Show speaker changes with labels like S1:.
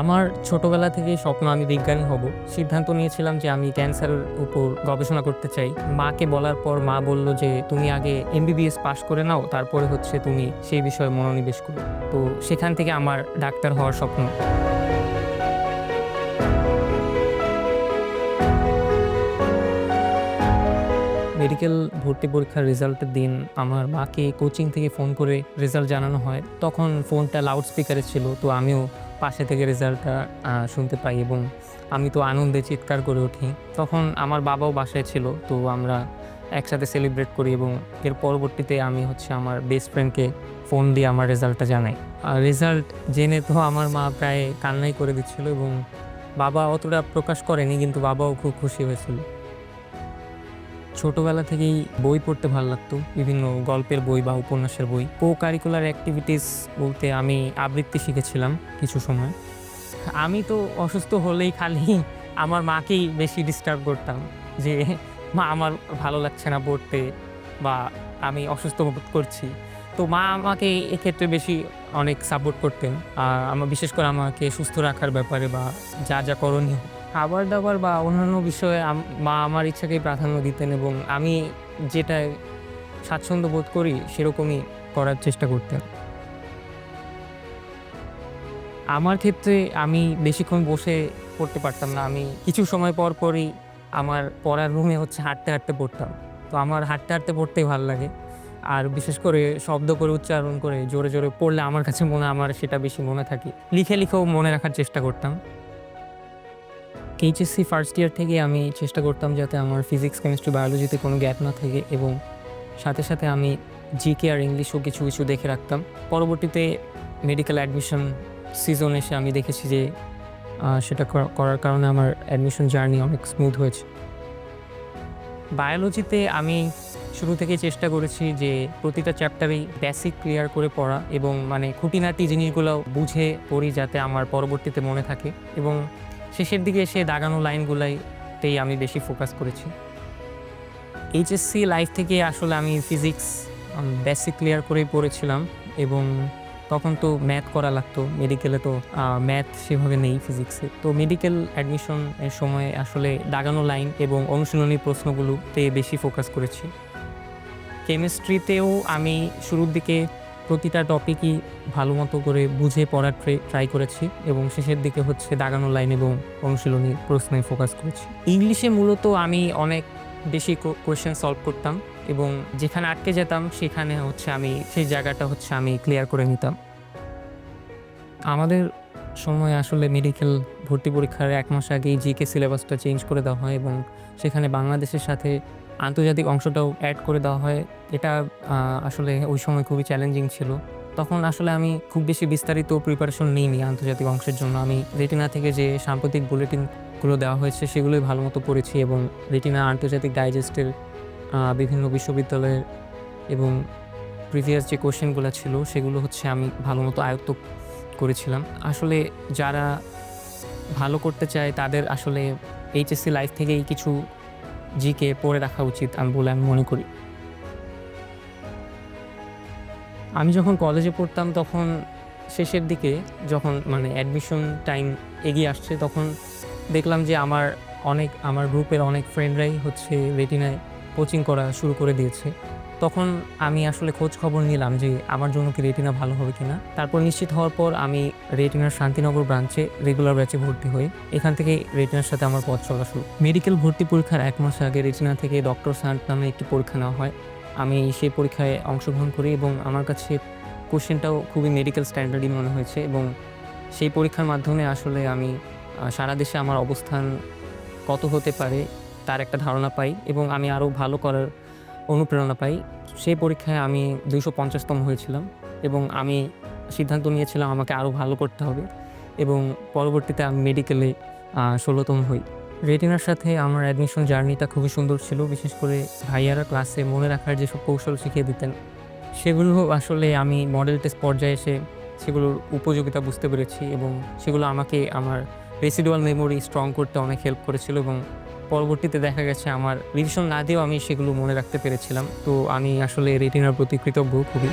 S1: আমার ছোটবেলা থেকেই স্বপ্ন আমি বিজ্ঞানী হব। সিদ্ধান্ত নিয়েছিলাম যে আমি ক্যান্সারের উপর গবেষণা করতে চাই। মাকে বলার পর মা বলল যে, তুমি আগে এমবিবিএস পাশ করে নাও, তারপরে হচ্ছে তুমি সেই বিষয়ে মনোনিবেশ করো তো সেখান থেকে আমার ডাক্তার হওয়ার স্বপ্ন। মেডিকেল ভর্তি পরীক্ষার রেজাল্টের দিন আমার মাকে কোচিং থেকে ফোন করে রেজাল্ট জানানো হয়। তখন ফোনটা লাউড স্পিকারে ছিল, তো আমিও পাশে থেকে রেজাল্টটা শুনতে পাই এবং আমি তো আনন্দে চিৎকার করে উঠি। তখন আমার বাবাও বাসায় ছিল, তো আমরা একসাথে সেলিব্রেট করি এবং এর পরবর্তীতে আমি হচ্ছে আমার বেস্ট ফ্রেন্ডকে ফোন দিয়ে আমার রেজাল্টটা জানাই। আর রেজাল্ট জেনে তো আমার মা প্রায় কান্নাই করে দিচ্ছিল এবং বাবা অতটা প্রকাশ করেনি, কিন্তু বাবাও খুব খুশি হয়েছিল। ছোটবেলা থেকেই বই পড়তে ভালো লাগতো, বিভিন্ন গল্পের বই বা উপন্যাসের বই। কো কারিকুলার অ্যাক্টিভিটিস বলতে আমি আবৃত্তি শিখেছিলাম কিছু সময়। আমি তো অসুস্থ হলেই খালি আমার মাকেই বেশি ডিস্টার্ব করতাম যে, মা, আমার ভালো লাগছে না পড়তে বা আমি অসুস্থ বোধ করছি। তো মা আমাকে এক্ষেত্রে বেশি অনেক সাপোর্ট করতেন। আর আমার, বিশেষ করে আমাকে সুস্থ রাখার ব্যাপারে বা যা যা করণীয়। খাবার দাবার বা অন্যান্য বিষয়ে মা আমার ইচ্ছাকেই প্রাধান্য দিতেন এবং আমি যেটা স্বাচ্ছন্দ্য বোধ করি সেরকমই করার চেষ্টা করতেন। আমার ক্ষেত্রে আমি বেশিক্ষণ বসে পড়তে পারতাম না। আমি কিছু সময় পর পরই আমার পড়ার রুমে হচ্ছে হাঁটতে হাঁটতে পড়তাম। তো আমার হাঁটতে হাঁটতে পড়তেই ভালো লাগে। আর বিশেষ করে শব্দ করে উচ্চারণ করে জোরে জোরে পড়লে আমার কাছে মনে আমার সেটা বেশি মনে থাকে। লিখে লিখেও মনে রাখার চেষ্টা করতাম। এইচএসসি ফার্স্ট ইয়ার থেকে আমি চেষ্টা করতাম যাতে আমার ফিজিক্স কেমিস্ট্রি বায়োলজিতে কোনো গ্যাপ না থাকে এবং সাথে সাথে আমি জিকে আর ইংলিশও কিছু কিছু দেখে রাখতাম। পরবর্তীতে মেডিকেল অ্যাডমিশন সিজন এসে আমি দেখেছি যে সেটা করার কারণে আমার অ্যাডমিশন জার্নি অনেক স্মুথ হয়েছে। বায়োলজিতে আমি শুরু থেকে চেষ্টা করেছি যে, প্রতিটা চ্যাপ্টারেই বেসিক ক্লিয়ার করে পড়া এবং মানে খুঁটিনাটি জিনিসগুলো বুঝে পড়ি যাতে আমার পরবর্তীতে মনে থাকে এবং শেষের দিকে এসে দাগানো লাইনগুলাইতেই আমি বেশি ফোকাস করেছি। এইচএসসি লাইফ থেকে আসলে আমি ফিজিক্স বেসিক ক্লিয়ার করেই পড়েছিলাম এবং তখন তো ম্যাথ করা লাগতো মেডিকেলে তো ম্যাথ সেভাবে নেই ফিজিক্সে তো মেডিকেল অ্যাডমিশন এর সময় আসলে দাগানো লাইন এবং অনুশীলনী প্রশ্নগুলোতে বেশি ফোকাস করেছি। কেমিস্ট্রিতেও আমি শুরুর দিকে প্রতিটা টপিকই ভালো মতো করে বুঝে পড়ার ট্রে ট্রাই করেছি এবং শেষের দিকে হচ্ছে দাগানো লাইন এবং অনুশীলনী প্রশ্নে ফোকাস করেছি। ইংলিশে মূলত আমি অনেক বেশি কোয়েশ্চেন সলভ করতাম এবং যেখানে আটকে যেতাম সেখানে হচ্ছে আমি, সেই জায়গাটা হচ্ছে আমি ক্লিয়ার করে নিতাম। আমাদের সময় আসলে মেডিকেল ভর্তি পরীক্ষার এক মাস আগেই জিকে সিলেবাসটা চেঞ্জ করে দেওয়া হয় এবং সেখানে বাংলাদেশের সাথে আন্তর্জাতিক অংশটাও অ্যাড করে দেওয়া হয়। এটা আসলে ওই সময় খুবই চ্যালেঞ্জিং ছিল। তখন আসলে আমি খুব বেশি বিস্তারিত প্রিপারেশন নিইনি আন্তর্জাতিক অংশের জন্য। আমি রেটিনা থেকে যে সাম্প্রতিক বুলেটিনগুলো দেওয়া হয়েছে, সেগুলোই ভালো মতো পড়েছি এবং রেটিনা আন্তর্জাতিক ডাইজেস্টের বিভিন্ন বিশ্ববিদ্যালয়ের এবং প্রিভিয়াস যে কোশ্চেনগুলো ছিল, সেগুলো হচ্ছে আমি ভালো মতো আয়ত্ত করেছিলাম। আসলে যারা ভালো করতে চায়, তাদের আসলে এইচএসসি লাইফ থেকেই কিছু জিকে পড়ে রাখা উচিত আমি বলে আমি মনে করি। আমি যখন কলেজে পড়তাম তখন শেষের দিকে যখন মানে অ্যাডমিশন টাইম এগিয়ে আসছে তখন দেখলাম যে আমার অনেক, আমার গ্রুপের অনেক ফ্রেন্ডরাই হচ্ছে রেটিনায় কোচিং করা শুরু করে দিয়েছে। তখন আমি আসলে খোঁজ খবর নিলাম যে আমার জন্য কি রেটিনা ভালো হবে কিনা। তারপর নিশ্চিত হওয়ার পর আমি রেটিনার শান্তিনগর ব্রাঞ্চে রেগুলার ব্যাচে ভর্তি হই। এখান থেকে রেটিনার সাথে আমার পথ চলা শুরু। মেডিকেল ভর্তি পরীক্ষার এক মাস আগে রেটিনা থেকে ডক্টর সান্ট নামে একটি পরীক্ষা নেওয়া হয়। আমি সেই পরীক্ষায় অংশগ্রহণ করি এবং আমার কাছে কোশ্চেনটাও খুবই মেডিকেল স্ট্যান্ডার্ডই মনে হয়েছে এবং সেই পরীক্ষার মাধ্যমে আসলে আমি সারা দেশে আমার অবস্থান কত হতে পারে তার একটা ধারণা পাই এবং আমি আরও ভালো করার অনুপ্রেরণা পাই। সেই পরীক্ষায় আমি দুইশো পঞ্চাশতম হয়েছিলাম এবং আমি সিদ্ধান্ত নিয়েছিলাম আমাকে আরও ভালো করতে হবে এবং পরবর্তীতে আমি মেডিকেলে ষোলোতম হই। রেটিনার সাথে আমার অ্যাডমিশন জার্নিটা খুবই সুন্দর ছিল। বিশেষ করে ভাইয়ারা ক্লাসে মনে রাখার যেসব কৌশল শিখিয়ে দিতেন, সেগুলো আসলে আমি মডেল টেস্ট পর্যায়ে এসে সেগুলোর উপযোগিতা বুঝতে পেরেছি এবং সেগুলো আমাকে আমার রেসিডুয়াল মেমোরি স্ট্রং করতে অনেক হেল্প করেছিল এবং পরবর্তীতে দেখা গেছে আমার রিভিশন না দিয়েও আমি সেগুলো মনে রাখতে পেরেছিলাম। তো আমি আসলে রেটিনার প্রতি কৃতজ্ঞ খুবই।